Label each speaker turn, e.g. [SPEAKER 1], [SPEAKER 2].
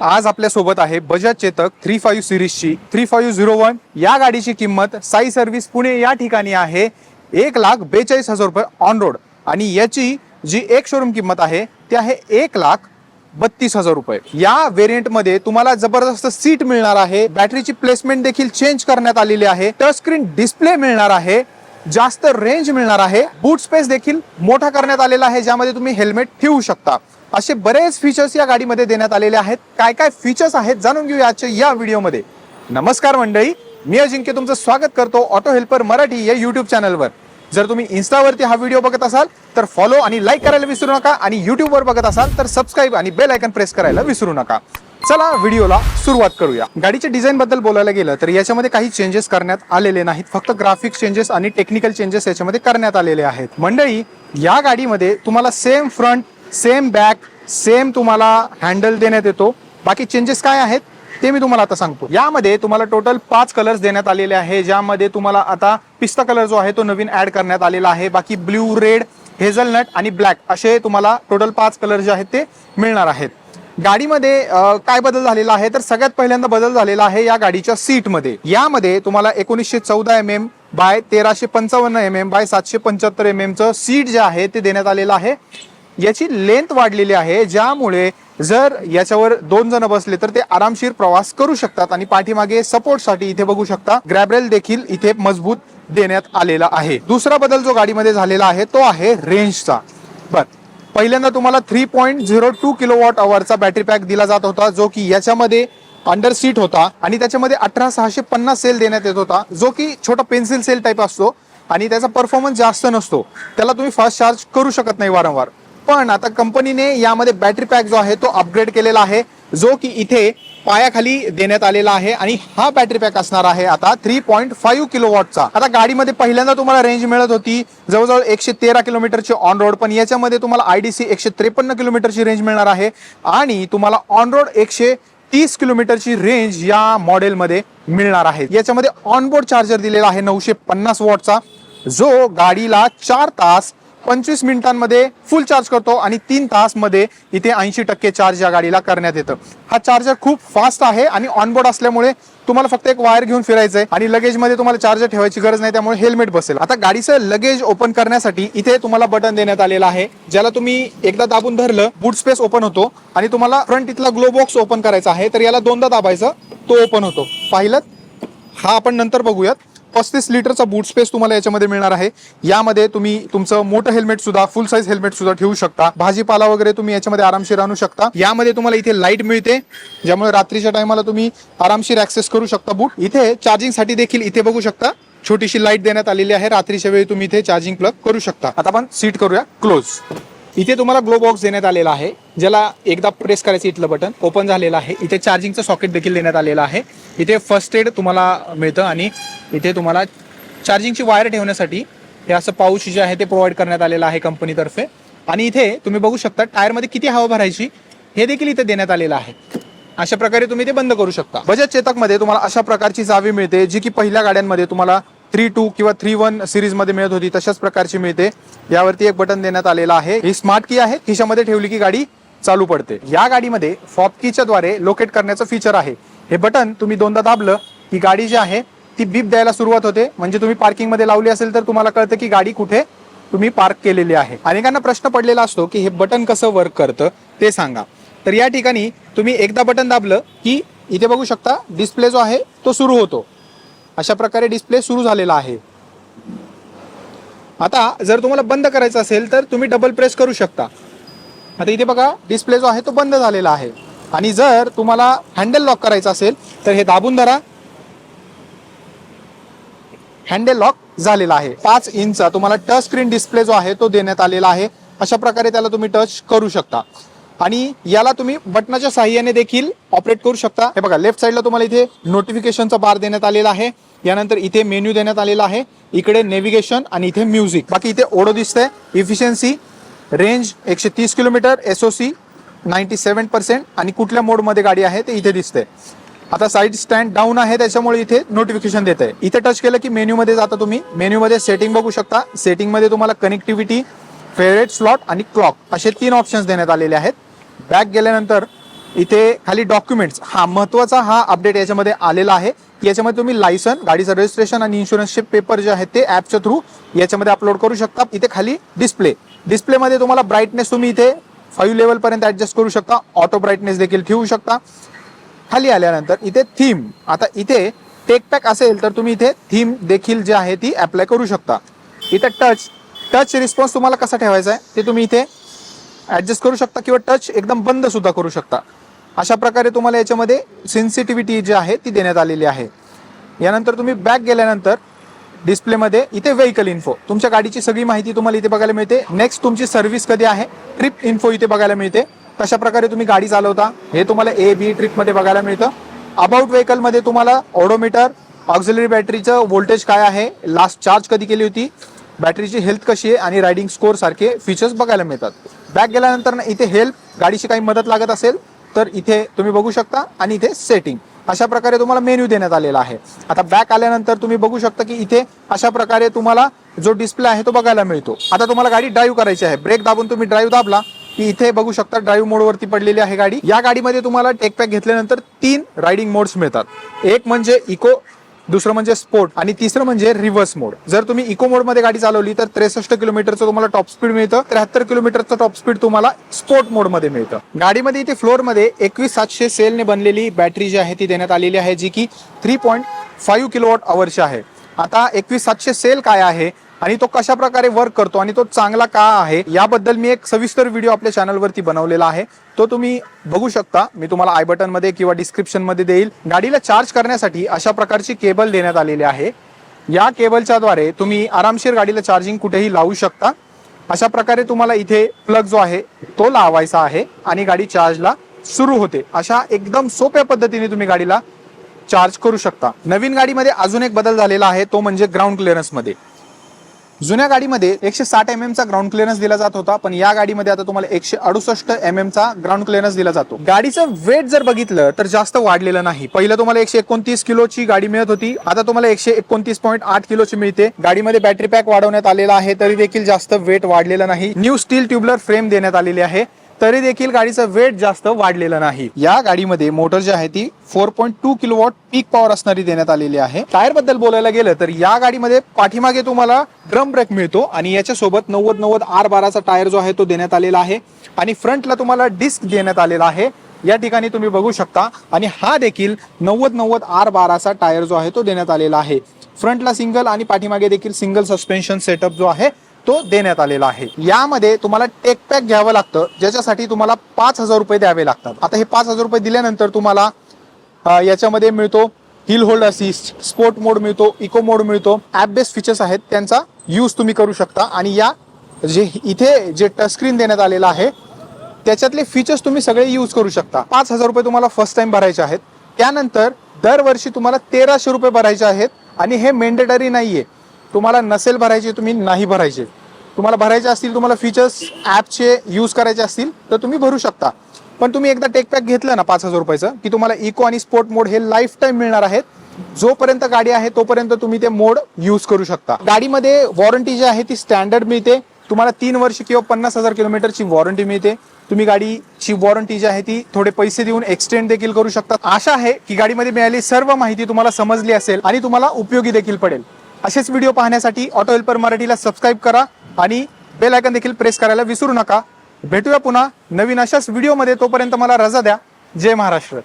[SPEAKER 1] आज आपल्यासोबत आहे बजाज चेतक थ्री फाईव्ह सिरीजची थ्री फाईव्ह झिरो वन या गाडीची किंमत साई सर्व्हिस पुणे या ठिकाणी आहे. एक लाख बेचाळीस हजार रुपये ऑन रोड आणि याची जी एक शोरूम किंमत आहे ती आहे एक लाख बत्तीस हजार रुपये. या व्हेरियंटमध्ये तुम्हाला जबरदस्त सीट मिळणार आहे. बॅटरीची प्लेसमेंट देखील चेंज करण्यात आलेली आहे. टच स्क्रीन डिस्प्ले मिळणार आहे. जास्त रेंज मिळणार आहे. बूट स्पेस देखील मोठा करण्यात आलेला आहे ज्यामध्ये तुम्ही हेल्मेट ठेवू शकता. असे बरेच फीचर्स या गाडीमध्ये देण्यात आलेले आहेत. काय काय फीचर्स आहेत जाणून घेऊया आजच्या या व्हिडिओमध्ये. नमस्कार मंडळी मी अजिंक्य तुमचं स्वागत करतो ऑटो हेल्पर मराठी या युट्यूब चॅनलवर जर तुम्ही इन्स्टावरती हा व्हिडिओ बघत असाल तर फॉलो आणि लाईक करायला विसरू नका आणि युट्यूबवर बघत असाल तर सबस्क्राईब आणि बेल आयकन प्रेस करायला विसरू नका. चला व्हिडिओला सुरुवात करूया. गाडीच्या डिझाईन बद्दल बोलायला गेलं तर याच्यामध्ये काही चेंजेस करण्यात आलेले नाहीत. फक्त ग्राफिक चेंजेस आणि टेक्निकल चेंजेस याच्यामध्ये करण्यात आलेले आहेत. मंडळी या गाडीमध्ये तुम्हाला same front same back same तुम्हाला हँडल देण्यात येतो. बाकी चेंजेस काय आहेत ते मी तुम्हाला आता सांगतो. यामध्ये तुम्हाला टोटल पाच कलर्स देण्यात आलेले आहे ज्यामध्ये तुम्हाला आता पिस्ता कलर जो आहे तो नवीन ऍड करण्यात आलेला आहे. बाकी ब्ल्यू रेड हेझलनट आणि ब्लॅक असे तुम्हाला टोटल पाच कलर जे आहेत ते मिळणार आहेत. गाडीमध्ये काय बदल झालेला आहे? तर सगळ्यात पहिल्यांदा बदल झालेला आहे या गाडीच्या सीटमध्ये यामध्ये तुम्हाला एकोणीसशे चौदा एम एम बाय तेराशे पंचावन्न एम एम बाय सातशे पंच्याहत्तर एम एमचं सीट जे आहे ते देण्यात आलेलं आहे. याची लेंथ वाढलेली आहे ज्यामुळे जर याच्यावर दोन जण बसले तर ते आरामशीर प्रवास करू शकतात आणि पाठीमागे सपोर्टसाठी इथे बघू शकता ग्रॅबरेल देखील इथे मजबूत देण्यात आलेला आहे. दुसरा बदल जो गाडीमध्ये झालेला आहे तो आहे रेंजचा बर पहिल्यांदा तुम्हाला three point zero two kilo watt अवरचा battery pack दिला जात होता जो की याच्यामध्ये अंडर सीट होता आणि त्याच्यामध्ये अठरा सहाशे पन्नास सेल देण्यात येत होता जो की छोटा पेन्सिल सेल टाईप असतो आणि त्याचा परफॉर्मन्स जास्त नसतो. त्याला तुम्ही फास्ट चार्ज करू शकत नाही वारंवार. पण आता कंपनीने यामध्ये बॅटरी पॅक जो आहे तो अपग्रेड केलेला आहे. जो की इथे पायाखाली देण्यात आलेला आहे आणि हा बॅटरी पॅक असणार आहे आता थ्री पॉईंट फाईव्ह किलो वॉटचा आता गाडीमध्ये पहिल्यांदा तुम्हाला रेंज मिळत होती. जवळजवळ एकशे तेरा किलोमीटरची ऑन रोड पण याच्यामध्ये तुम्हाला आय डी सी एकशे त्रेपन्न किलोमीटरची रेंज मिळणार आहे आणि तुम्हाला ऑन रोड एकशे तीस किलोमीटरची रेंज या मॉडेलमध्ये मिळणार आहे. याच्यामध्ये ऑनबोर्ड चार्जर दिलेला आहे नऊशे पन्नास वॉटचा जो गाडीला चार तास पंचवीस मिनिटांमध्ये फुल चार्ज करतो आणि तीन तासमध्ये इथे ऐंशी टक्के चार्ज या गाडीला करण्यात येतं. हा चार्जर खूप फास्ट आहे आणि ऑनबोर्ड असल्यामुळे तुम्हाला फक्त एक वायर घेऊन फिरायचं आहे आणि लगेजमध्ये तुम्हाला चार्जर ठेवायची गरज नाही त्यामुळे हेल्मेट बसेल. आता गाडीचं लगेज ओपन करण्यासाठी इथे तुम्हाला बटन देण्यात आलेलं आहे ज्याला तुम्ही एकदा दाबून धरलं बूट स्पेस ओपन होतो आणि तुम्हाला फ्रंट इथला ग्लो बॉक्स ओपन करायचा आहे तर याला दोनदा दाबायचं तो ओपन होतो. पाहिलं? हा आपण नंतर बघूयात. पस्तीस लिटरचा बूट स्पेस तुम्हाला याच्यामध्ये मिळणार आहे. यामध्ये तुम्ही तुमचं मोठं हेल्मेट सुद्धा फुल साईज हेल्मेट सुद्धा ठेवू शकता. भाजीपाला वगैरे तुम्ही याच्यामध्ये आरामशीर आणू शकता. यामध्ये तुम्हाला इथे लाइट मिळते ज्यामुळे रात्रीच्या टायमाला तुम्ही आरामशीर ऍक्सेस करू शकता बूट इथे चार्जिंगसाठी देखील इथे बघू शकता. छोटीशी लाइट देण्यात आलेली आहे. रात्रीच्या वेळी तुम्ही इथे चार्जिंग प्लग करू शकता. आता आपण सीट करूया. क्लोज इथे तुम्हाला ग्लो बॉक्स देण्यात आलेला आहे. ज्याला एकदा प्रेस करायचं इथलं बटन ओपन झालेलं आहे. इथे चार्जिंगचं सॉकेट देखील देण्यात आलेलं आहे. इथे फर्स्ट एड तुम्हाला मिळतं आणि इथे तुम्हाला चार्जिंगची वायर ठेवण्यासाठी हे असं पाऊच जे आहे ते प्रोव्हाइड करण्यात आलेलं आहे कंपनीतर्फे आणि इथे तुम्ही बघू शकता टायरमध्ये किती हवा भरायची हे देखील इथे देण्यात आलेलं आहे. अशा प्रकारे तुम्ही ते बंद करू शकता. बजाज चेतकमध्ये तुम्हाला अशा प्रकारची चावी मिळते जी की पहिल्या गाड्यांमध्ये तुम्हाला थ्री टू किंवा थ्री वन सिरीजमध्ये मिळत होती तशाच प्रकारची मिळते. यावरती एक बटन देण्यात आलेलं आहे. ही स्मार्ट की आहे. खिशामध्ये ठेवली की गाडी चालू पडते. या गाडीमध्ये फॉपकीच्या द्वारे लोकेट करण्याचं फीचर आहे. हे बटन तुम्ही दोनदा दाबलं की गाडी जी आहे ती बीप द्यायला सुरुवात होते. म्हणजे तुम्ही पार्किंगमध्ये लावली असेल तर तुम्हाला कळतं की गाडी कुठे तुम्ही पार्क केलेली आहे. अनेकांना प्रश्न पडलेला असतो की हे बटन कसं वर्क करतं ते सांगा. तर या ठिकाणी तुम्ही एकदा बटन दाबलं की इथे बघू शकता डिस्प्ले जो आहे तो सुरू होतो. अशा प्रकारे डिस्प्ले सुरू झालेला आहे. आता जर तुम्हाला बंद करायचं असेल तर तुम्ही डबल प्रेस करू शकता. आता इथे बघा डिस्प्ले जो आहे तो बंद झालेला आहे. आणि जर तुम्हाला हँडल लॉक करायचं असेल तर हे दाबून धरा. हँडल लॉक झालेला आहे. पाच इंचचा तुम्हाला टच स्क्रीन डिस्प्ले जो आहे तो देण्यात आलेला आहे. अशा प्रकारे त्याला तुम्ही टच करू शकता. आणि याला तुम्ही बटनाच्या साह्याने देखील ऑपरेट करू शकता. हे बघा लेफ्ट साईडला तुम्हाला इथे नोटिफिकेशनचा बार देण्यात आलेला आहे. यानंतर इथे मेन्यू देण्यात आलेला आहे. इकडे नेव्हिगेशन आणि इथे म्युझिक बाकी इथे ओढो दिसतंय. इफिशियन्सी रेंज एकशे तीस kilometre SOC ninety seven percent आणि कुठल्या मोडमध्ये गाडी आहे ते इथे दिसते आता साईड स्टँड डाऊन आहे त्याच्यामुळे इथे नोटिफिकेशन देत आहे इथे टच केलं की मेन्यूमध्ये जाता तुम्ही. मेन्यूमध्ये सेटिंग बघू शकता. सेटिंगमध्ये तुम्हाला कनेक्टिव्हिटी फेवरेट स्लॉट आणि क्लॉक असे तीन ऑप्शन्स देण्यात आलेले आहेत. बॅक गेल्यानंतर इथे खाली डॉक्युमेंट्स हा महत्त्वाचा हा अपडेट याच्यामध्ये आलेला आहे. की याच्यामध्ये तुम्ही लायसन गाडीचं रजिस्ट्रेशन आणि इन्शुरन्सचे पेपर जे आहेत ते ॲपच्या थ्रू याच्यामध्ये अपलोड करू शकता. इथे खाली डिस्प्ले डिस्प्लेमध्ये तुम्हाला ब्राईटनेस तुम्ही इथे फाईव्ह लेवलपर्यंत ॲडजस्ट करू शकता. ऑटो ब्राईटनेस देखील ठेवू शकता. खाली आल्यानंतर इथे थीम आता इथे टेक पॅक असेल तर तुम्ही इथे थीम देखील जी आहे ती अप्लाय करू शकता. इथे टच टच रिस्पॉन्स तुम्हाला कसा ठेवायचा आहे? ते तुम्ही इथे ॲडजस्ट करू शकता किंवा टच एकदम बंद सुद्धा करू शकता. अशा प्रकारे तुम्हाला याच्यामध्ये सेन्सिटिव्हिटी जी आहे ती देण्यात आलेली आहे. यानंतर तुम्ही बॅक गेल्यानंतर डिस्प्लेमध्ये इथे व्हेकल इन्फो तुमच्या गाडीची सगळी माहिती तुम्हाला इथे बघायला मिळते. नेक्स्ट तुमची सर्व्हिस कधी आहे? ट्रिप इन्फो इथे बघायला मिळते. कशा प्रकारे तुम्ही गाडी चालवता हे तुम्हाला ए बी ट्रिपमध्ये बघायला मिळतं. अबाउट व्हेकलमध्ये तुम्हाला ऑडोमीटर ऑक्झिलरी बॅटरीचं व्होल्टेज काय आहे? लास्ट चार्ज कधी केली होती? बॅटरीची हेल्थ कशी आहे? आणि रायडिंग स्कोर सारखे फीचर्स बघायला मिळतात. बॅक गेल्यानंतर ना इथे हेल्प गाडीची काही मदत लागत असेल तर इथे तुम्ही बघू शकता आणि इथे सेटिंग अशा प्रकारे तुम्हाला मेन्यू देण्यात आलेला आहे. आता बॅक आल्यानंतर तुम्ही बघू शकता की इथे अशा प्रकारे तुम्हाला जो डिस्प्ले आहे तो बघायला मिळतो. आता तुम्हाला गाडी ड्राईव्ह करायची आहे. ब्रेक दाबून तुम्ही ड्राईव्ह दाबला की इथे बघू शकता ड्राईव्ह मोडवरती पडलेली आहे गाडी. या गाडीमध्ये तुम्हाला टेक पॅक घेतल्यानंतर तीन रायडिंग मोड्स मिळतात. एक म्हणजे इको दुसरं म्हणजे स्पोर्ट आणि तिसरं म्हणजे रिव्हर्स मोड. जर तुम्ही इको मोडमध्ये गाडी चालवली तर त्रेसष्ट किलोमीटरचं तुम्हाला टॉप स्पीड मिळतं त्र्याहत्तर किलोमीटरचं टॉप स्पीड तुम्हाला स्पोर्ट मोडमध्ये मिळतं. गाडीमध्ये इथे फ्लोअरमध्ये एकवीस सातशे सेलने बनलेली बॅटरी जी आहे ती देण्यात आलेली आहे जी की थ्री पॉईंट फाईव्ह किलोवॉट अवरची आहे. आता एकवीस सातशे सेल काय आहे? आणि तो कशा प्रकारे वर्क करतो आणि तो चांगला का आहे याबद्दल मी एक सविस्तर व्हिडिओ आपल्या चॅनलवरती बनवलेला आहे. तो तुम्ही बघू शकता. मी तुम्हाला आय बटनमध्ये किंवा डिस्क्रिप्शनमध्ये देईल. गाडीला चार्ज करण्यासाठी अशा प्रकारची केबल देण्यात आलेली आहे. या केबलच्या द्वारे तुम्ही आरामशीर गाडीला चार्जिंग कुठेही लावू शकता. अशा प्रकारे तुम्हाला इथे प्लग जो आहे तो लावायचा आहे आणि गाडी चार्जला सुरू होते. अशा एकदम सोप्या पद्धतीने तुम्ही गाडीला चार्ज करू शकता. नवीन गाडीमध्ये अजून एक बदल झालेला आहे. तो म्हणजे ग्राउंड क्लिअरन्समध्ये जुन्या गाडीमध्ये एकशे साठ एम एमचा ग्राउंड क्लिअरन्स दिला जात होता पण या गाडीमध्ये आता तुम्हाला एकशे अडुसष्ट एम एमचा ग्राउंड क्लिअरन्स दिला जातो. गाडीचं वेट जर बघितलं तर जास्त वाढलेलं नाही. पहिलं तुम्हाला एकशे एकोणतीस किलोची गाडी मिळत होती आता तुम्हाला एकशे एकोणतीस पॉईंट आठ किलोची मिळते. गाडीमध्ये बॅटरी पॅक वाढवण्यात आलेला आहे तरी देखील जास्त वेट वाढलेलं नाही. न्यू स्टील ट्युबलर फ्रेम देण्यात आलेली आहे. तरी देखील गाडीचं वेट जास्त वाढलेलं नाही. या गाडीमध्ये मोटर जी आहे ती four point two kilo watt peak power असणारी देण्यात आलेली आहे. टायरबद्दल बोलायला गेलं तर या गाडीमध्ये पाठीमागे तुम्हाला ड्रम ब्रेक मिळतो आणि याच्यासोबत नव्वद नव्वद आर बाराचा टायर जो आहे तो देण्यात आलेला आहे आणि फ्रंटला तुम्हाला डिस्क देण्यात आलेला आहे. या ठिकाणी तुम्ही बघू शकता आणि हा देखील नव्वद नव्वद आर बाराचा टायर जो आहे तो देण्यात आलेला आहे. फ्रंटला सिंगल आणि पाठीमागे देखील सिंगल सस्पेन्शन सेटअप जो आहे तो देण्यात आलेला आहे. यामध्ये तुम्हाला टेक पॅक घ्यावं लागतं ज्याच्यासाठी तुम्हाला पाच हजार रुपये द्यावे लागतात. आता हे पाच हजार रुपये दिल्यानंतर तुम्हाला याच्यामध्ये मिळतो hill hold assist sport mode मिळतो इको मोड मिळतो ॲप बेस्ड फीचर्स आहेत त्यांचा यूज तुम्ही करू शकता. आणि या जे इथे जे टचस्क्रीन देण्यात आलेलं आहे त्याच्यातले फीचर्स तुम्ही सगळे यूज करू शकता. पाच हजार रुपये तुम्हाला फर्स्ट टाइम भरायचे आहेत. त्यानंतर दरवर्षी तुम्हाला तेराशे रुपये भरायचे आहेत. आणि हे मेंडेटरी नाहीये. तुम्हाला नसेल भरायचे तुम्ही नाही भरायचे. तुम्हाला भरायचे असतील तुम्हाला फीचर्स ॲपचे यूज करायचे असतील तर तुम्ही भरू शकता. पण तुम्ही एकदा टेक पॅक घेतलं ना पाच हजार रुपयाचं की तुम्हाला इको आणि स्पोर्ट मोड हे लाईफ टाईम मिळणार आहेत. जोपर्यंत गाडी आहे तोपर्यंत तुम्ही ते मोड यूज करू शकता. गाडीमध्ये वॉरंटी जी आहे ती स्टँडर्ड मिळते. तुम्हाला तीन वर्ष किंवा पन्नास हजार किलोमीटरची वॉरंटी मिळते. तुम्ही गाडीची वॉरंटी जी आहे ती थोडे पैसे देऊन एक्सटेंड देखील करू शकता. आशा आहे की गाडीमध्ये मिळाली सर्व माहिती तुम्हाला समजली असेल आणि तुम्हाला उपयोगी देखील पडेल. असेच व्हिडिओ पाहण्यासाठी ऑटो हेल्पर मराठीला सबस्क्राईब करा आणि बेल आयकन देखील प्रेस करायला विसरू नका. भेटूया पुन्हा नवीन अशाच व्हिडिओमध्ये तोपर्यंत मला रजा द्या. जय महाराष्ट्र.